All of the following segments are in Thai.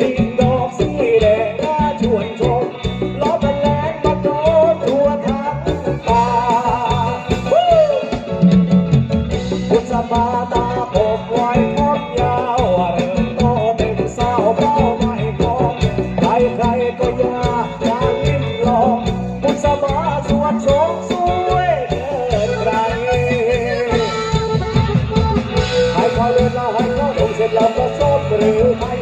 ลิงดอกสีแดงน่าชวนชมล้อมังมัโดนทั่วทั้งป่าคุณสาตาผมไว้พอมยาวเริ่มโตเป็นสาวเป้าไม่พอใครใครก็อยากอยาริมลองคุณสาสวดชมสวยเดินไกลให้เขาเดินแล้ให้เขาลงเสร็จแล้วก็ชมหรือไม่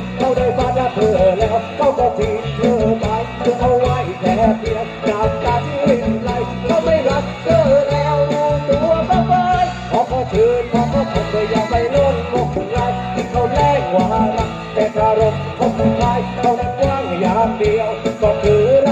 ย่างเดียวก็คือ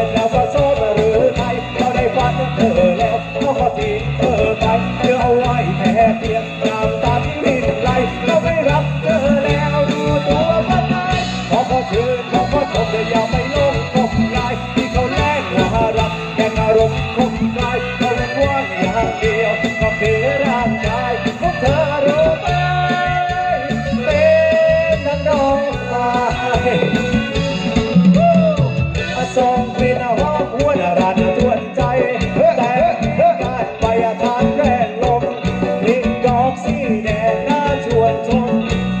ร็จแล้วก็โซ่หรือใครเขาได้ฟันเธอแล้วเขาก็ทิ้งเธอไปเธอเอาไว้แค่เพียงน้ำตาที่รินไหลเราไม่รับเธอแล้วดูตัวบ้างไหมพอเขาชื่นพอเขาชมแต่อย่าไปลงคบลายที่เขาแลกว่ารักแก่อารมณ์คงกายเขาเป็นว่างอย่างเดียว วนชม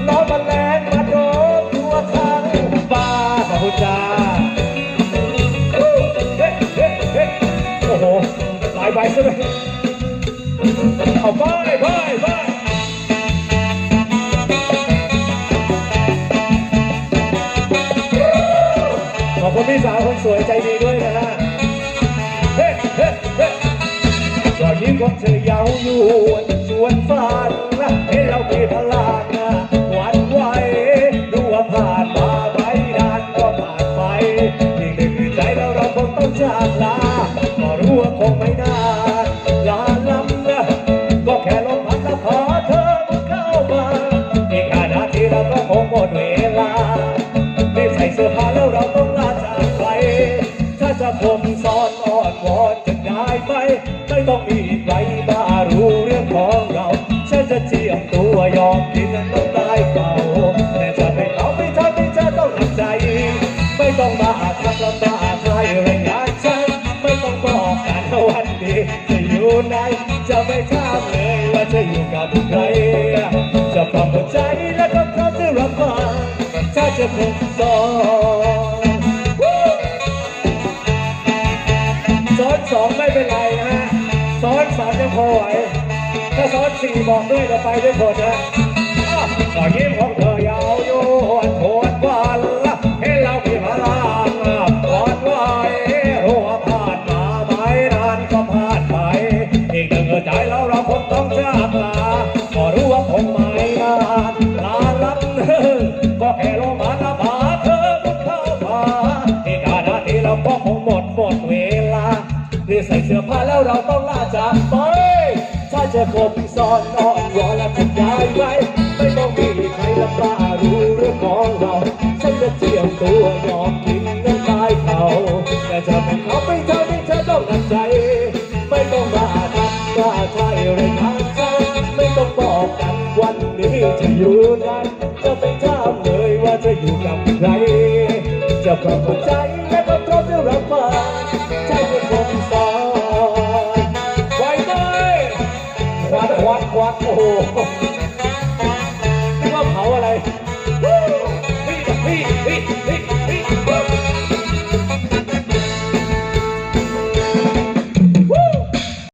ล้อมแลงมาโดนทั่วทั้งป่าขอบคุณจ้าเฮ้เฮ้เฮ้โอ้โหหลายใบซะด้วยเอาไปไปไปขอบคุณพี่สาวคนสวยใจดีด้วยนะฮะเฮ้เฮ้เฮ้รอยยิ้มของเธอยาวยวนชวน จากลาก็รู้ว่าคงไม่นานลาลำนะก็แค่ลมพัดแล้วขอเธอมาเข้ามาอีกห้านาทีเราก็คงหมดเวลารีบใส่เสื้อผ้าแล้วเราต้องลาจากไป ถ้าจะผมซ้อนอ่อนวอนจะได้ไหมไม่ต้องมีใครมารู้เรื่องของเราฉันจะเจียมตัวยอมกินน้ำลายเปล่าแต่จะไม่เอาไม่ทำไม่จะต้องหนักใจ ไม่ต้องมาทักละมาใถามเลยว่าจะอยู่กับใคร จะปลอบใจและก็พร้อมจะรับฟังถ้าจะคงสอนซ้อนสองไม่เป็นไรนะฮะซ้อนสามยังพอไหว ถ้าซ้อนสี่บอกด้วยจะไปด้วยคนนะอ้าวก็ยิ้มของเธอ เรีบใส่เสื้อผ้าแล้วเราต้องลาจากไป ถ้าจะคบซ้อนนอนวอนและจะย้ายไปไม่ต้องมีใครละกล้ารู้เรื่องของเรา ฉันจะเจียมตัวยอมกินน้ำตายเขาแต่จะไม่เขาไม่เธอไม่เธอต้องหนักใจ ไม่ต้องมาทักว่าใช่เลยทางฉันไม่ต้องบอกกันวันนี้จะอยู่นั้นจะไม่ถามเลยว่าจะอยู่กับใครจะปรับหัวใจและก็พร้อมจะรับ 好啊，来。